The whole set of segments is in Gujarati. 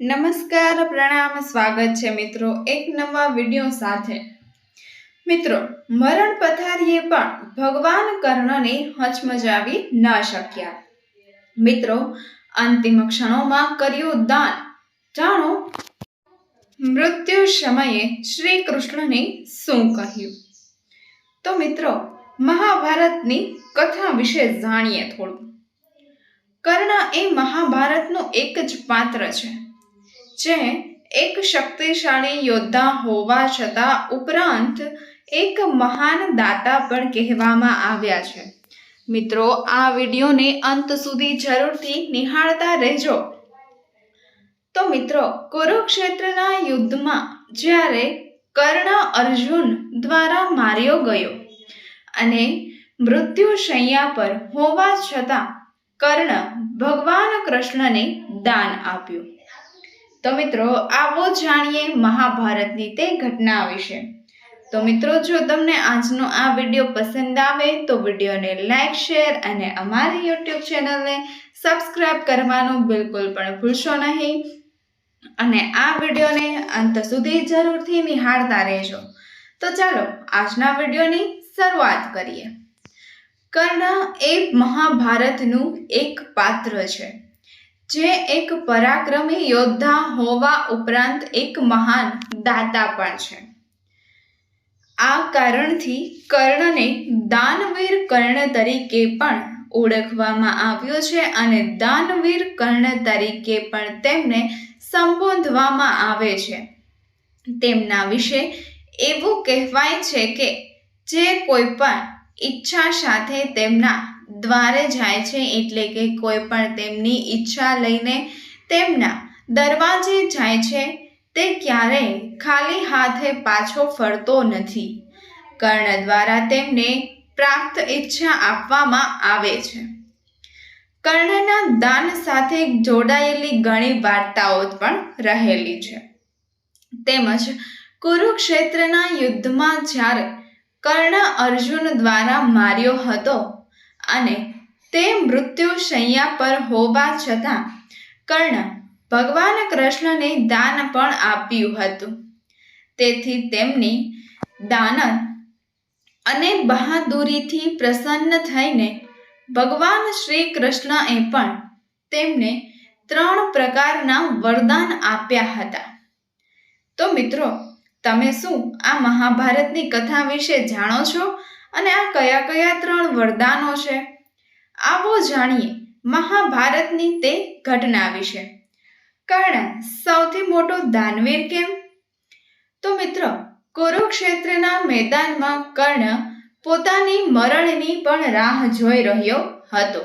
નમસ્કાર, પ્રણામ, સ્વાગત છે મિત્રો એક નવા વીડિયો સાથે. મિત્રો, મરણ પથારીએ પણ ભગવાન કર્ણને હચમચાવી ન શક્યા. મિત્રો, અંતિમ ક્ષણોમાં કર્યું દાન. જાણો, મૃત્યુ સમયે શ્રી કૃષ્ણને શું કહ્યું? તો મિત્રો, મહાભારતની કથા વિશે જાણીએ થોડું. કર્ણ એ મહાભારતનું એક જ પાત્ર છે. જે એક શક્તિશાળી યોદ્ધા હોવા છતાં ઉપરાંત એક મહાન દાતા પણ કહેવામાં આવ્યા છે. મિત્રો, આ વિડીયોને અંત સુધી જરૂરથી નિહાળતા રહેજો. તો મિત્રો, કુરુક્ષેત્રના યુદ્ધમાં જ્યારે કર્ણ અર્જુન દ્વારા માર્યો ગયો અને મૃત્યુ શૈયા પર હોવા છતાં કર્ણ ભગવાન કૃષ્ણને દાન આપ્યું. તો મિત્રો, આવો જાણીએ મહાભારતની તે ઘટના વિશે. તો મિત્રો, જો તમને આજનો આ વીડિયો પસંદ આવે, તો વિડીયોને લાઈક, શેર અને અમારી યુટ્યુબ ચેનલને સબસ્ક્રાઇબ કરવાનું બિલકુલ પણ ભૂલશો નહીં. અને આ વિડીયોને અંત સુધી જરૂરથી નિહાળતા રહેજો. તો ચાલો, આજના વિડીયોની શરૂઆત કરીએ. કર્ણ એ મહાભારતનું એક પાત્ર છે. જે એક પરાક્રમી યોદ્ધા હોવા ઉપરાંત એક મહાન દાતા પણ છે. આ કારણથી કર્ણને દાનવીર કર્ણ તરીકે પણ ઓળખવામાં આવ્યો છે અને દાનવીર કર્ણ તરીકે પણ તેમને સંબોધવામાં આવે છે. તેમના વિશે એવું કહેવાય છે કે જે કોઈ પણ ઈચ્છા સાથે તેમના દ્વારે જાય છે એટલે કે કોઈ પણ તેમની ઈચ્છા લઈને તેમના દરવાજે જાય છે, તે ક્યારેય ખાલી હાથે પાછો ફરતો નથી. કર્ણ દ્વારા તેમને પ્રાપ્ત ઈચ્છા આપવામાં આવે છે. કર્ણના દાન સાથે જોડાયેલી ઘણી વાર્તાઓ પણ રહેલી છે. તેમજ કુરુક્ષેત્રના યુદ્ધમાં જ્યારે કર્ણ અર્જુન દ્વારા માર્યો હતો અને તે મૃત્યુ શૈયા પર હોવા છતાં કર્ણ ભગવાન કૃષ્ણને દાન પણ આપ્યું હતું. તેથી તેમની દાન અને બહાદુરીથી પ્રસન્ન થઈને ભગવાન શ્રી કૃષ્ણએ પણ તેમને ત્રણ પ્રકારના વરદાન આપ્યા હતા. તો મિત્રો, તમે શું આ મહાભારતની કથા વિશે જાણો છો? અને આ કયા કયા ત્રણ વરદાનો છે? આવો જાણીએ મહાભારતની તે ઘટના વિશે. કર્ણ સૌથી મોટો દાનવીર કેમ? તો મિત્રો, કુરુક્ષેત્રના મેદાનમાં કર્ણ પોતાની મરણની પણ રાહ જોઈ રહ્યો હતો.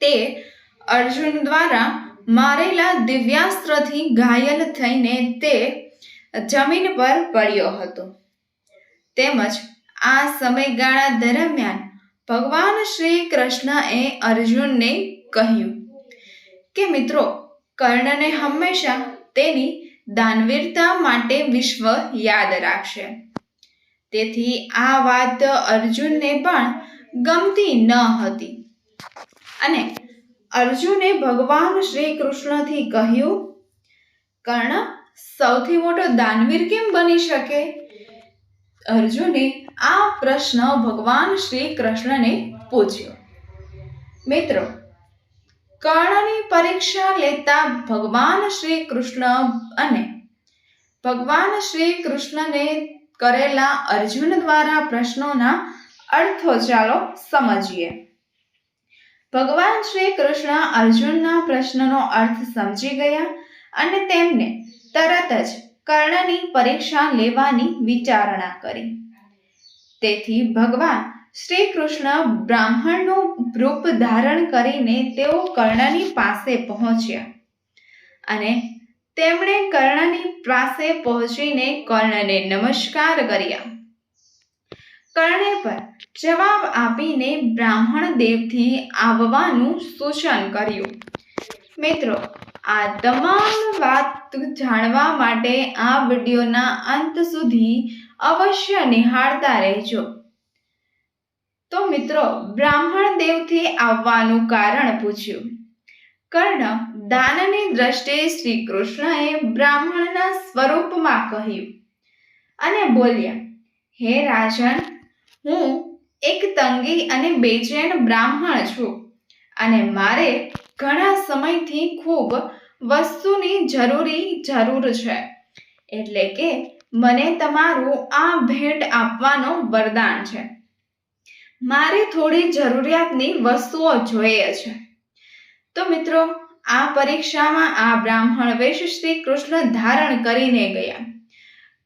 તે અર્જુન દ્વારા મારેલા દિવ્યાસ્ત્રથી ઘાયલ થઈને તે જમીન પર પડ્યો હતો. તેમજ આ સમયગાળા દરમિયાન ભગવાન શ્રી કૃષ્ણએ અર્જુનને કહ્યું કે મિત્રો, કર્ણને હંમેશા તેની દાનવીરતા માટે વિશ્વ યાદ રાખશે. તેથી આ વાત અર્જુનને પણ ગમતી ન હતી. અને અર્જુને ભગવાન શ્રી કૃષ્ણથી કહ્યું, કર્ણ, સૌથી મોટો દાનવીર કેમ બની શકે? અર્જુને આ પ્રશ્ન ભગવાન શ્રી કૃષ્ણને પૂછ્યો. મિત્રો, કર્ણની પરીક્ષા લેતા ભગવાન શ્રી કૃષ્ણ અને ભગવાન શ્રી કૃષ્ણને કરેલા અર્જુન દ્વારા પ્રશ્નોના અર્થો ચાલો સમજીએ. ભગવાન શ્રી કૃષ્ણ અર્જુનના પ્રશ્નનો અર્થ સમજી ગયા અને તેમને તરત જ કર્ણની પરીક્ષા લેવાની વિચારણા કરી. તેથી ભગવાન શ્રી કૃષ્ણ બ્રાહ્મણનું રૂપ ધારણ કરીને તેઓ કર્ણની પાસે પહોંચ્યા. અને તેમણે કર્ણની પાસે પહોંચીને કર્ણને નમસ્કાર કર્યા. કર્ણે પર જવાબ આપીને બ્રાહ્મણ દેવથી આવવાનું સૂચન કર્યું. મિત્રો આ તમામ વાત જાણવા માટે આ વિડીયોના અંત સુધી અવશ્ય નિહાળતા રહેજો. તો મિત્રો, બ્રાહ્મણ દેવથી આવવાનું કારણ પૂછ્યું. કર્ણ, દાનની દ્રષ્ટિએ શ્રી કૃષ્ણએ બ્રાહ્મણના સ્વરૂપમાં કહ્યું અને બોલ્યા, હે રાજન, હું એક તંગી અને બેચેન બ્રાહ્મણ છું અને મારે ઘણા સમયથી ખૂબ વસ્તુની જરૂરી જરૂર છે. એટલે કે મને તમારું આ ભેટ આપવાનો વરદાન છે. મારે થોડી જરૂરિયાતની વસ્તુઓ જોઈએ છે. તો મિત્રો, આ પરીક્ષામાં આ બ્રાહ્મણ વેશ શ્રી કૃષ્ણ ધારણ કરીને ગયા.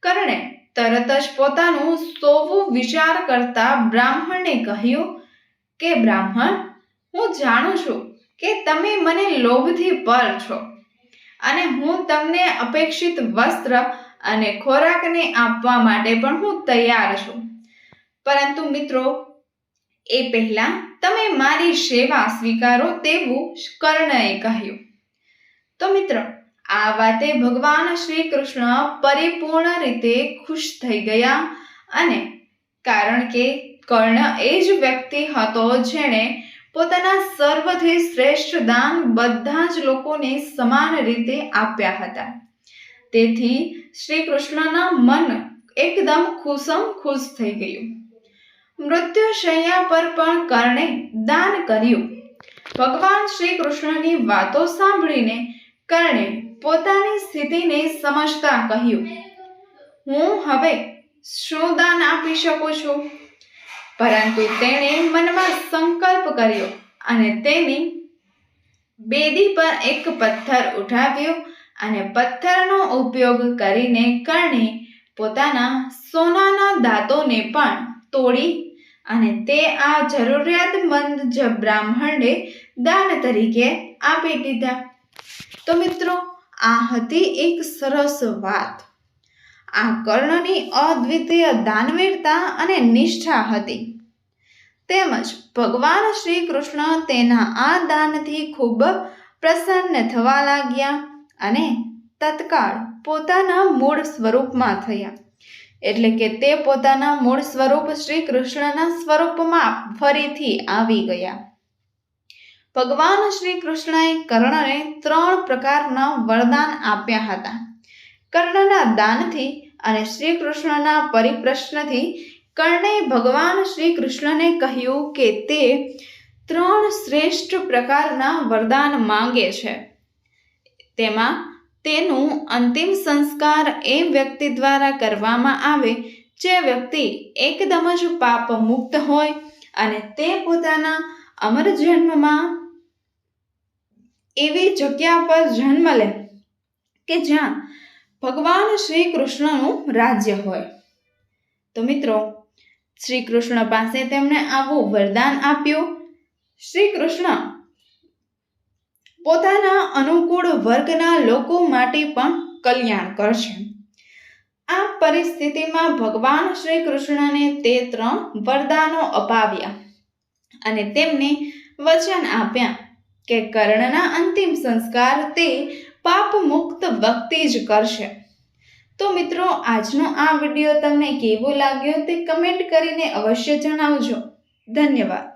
કર્ણે તરત જ પોતાનું સોવું વિચાર કરતા બ્રાહ્મણને કહ્યું કે, બ્રાહ્મણ, હું જાણું છું કે તમે મને લોભથી પર છો. અને હું તમને અપેક્ષિત વસ્ત્ર અને ખોરાકને આપવા માટે પણ હું તૈયાર છું. પરંતુ મિત્રો, એ પહેલા તમે મારી સેવા સ્વીકારો તેવું કર્ણએ કહ્યું. તો મિત્રો, આ વાતે ભગવાન શ્રી કૃષ્ણ પરિપૂર્ણ રીતે ખુશ થઈ ગયા અને કારણ કે કર્ણ એ જ વ્યક્તિ હતો જેણે પોતાના સર્વથી શ્રેષ્ઠ દાન બધા જ લોકોને સમાન રીતે આપ્યા હતા. તેથી શ્રી કૃષ્ણના મન એકદમ ખુશમ ખુશ થઈ ગયું. મૃત્યુશૈયા પર પણ કર્ણે દાન કર્યું. ભગવાન શ્રી કૃષ્ણની વાતો સાંભળીને કર્ણે પોતાની સ્થિતિને સમજતા કહ્યું, હું હવે શું દાન આપી શકું છું? પરંતુ તેણે મનમાં સંકલ્પ કર્યો અને તેની બેદી પર એક પથ્થર ઉઠાવ્યો અને પથ્થરનો ઉપયોગ કરીને કર્ણે પોતાના સોનાના દાંતોને પણ તોડી અને તે આ જરૂરિયાતમંદ જ બ્રાહ્મણને દાન તરીકે આપી દીધા. તો મિત્રો, આ હતી એક સરસ વાત. આ કર્ણની અદ્વિતીય દાનવીરતા અને નિષ્ઠા હતી. તેમજ ભગવાન શ્રી કૃષ્ણ તેના આ દાનથી ખૂબ પ્રસન્ન થવા લાગ્યા અને તત્કાળ પોતાના મૂળ સ્વરૂપમાં થયા. એટલે કે તે પોતાના મૂળ સ્વરૂપ શ્રી કૃષ્ણના સ્વરૂપમાં ફરીથી આવી ગયા. ભગવાન શ્રી કૃષ્ણએ કર્ણને ત્રણ પ્રકારના વરદાન આપ્યા હતા. કર્ણના દાનથી અને શ્રી કૃષ્ણના પરિપ્રશ્નથી કર્ણે ભગવાન શ્રી કૃષ્ણને કહ્યું કે તે ત્રણ શ્રેષ્ઠ પ્રકારના વરદાન માંગે છે. તેમાં તેનું અંતિમ સંસ્કાર એ વ્યક્તિ દ્વારા કરવામાં આવે, જે વ્યક્તિ એકદમ જ પાપ મુક્ત હોય અને તે પોતાના અમર જન્મમાં એવી જગ્યા પર જન્મ લે કે જ્યાં ભગવાન શ્રી કૃષ્ણનું રાજ્ય હોય. તો મિત્રો શ્રી કૃષ્ણ પાસે તેમણે આવું વરદાન આપ્યું. શ્રી કૃષ્ણ પોતાના અનુકૂળ વર્ગના લોકો માટે પણ કલ્યાણ કરશે. આ પરિસ્થિતિમાં ભગવાન શ્રી કૃષ્ણને તે ત્રણ વરદાનો અપાવ્યા અને તેમને વચન આપ્યા કે કર્ણના અંતિમ સંસ્કાર તે પાપ મુક્ત વ્યક્તિ જ કરશે. તો મિત્રો, આજનો આ વીડિયો તમને કેવો લાગ્યો તે કમેન્ટ કરીને અવશ્ય જણાવજો. ધન્યવાદ.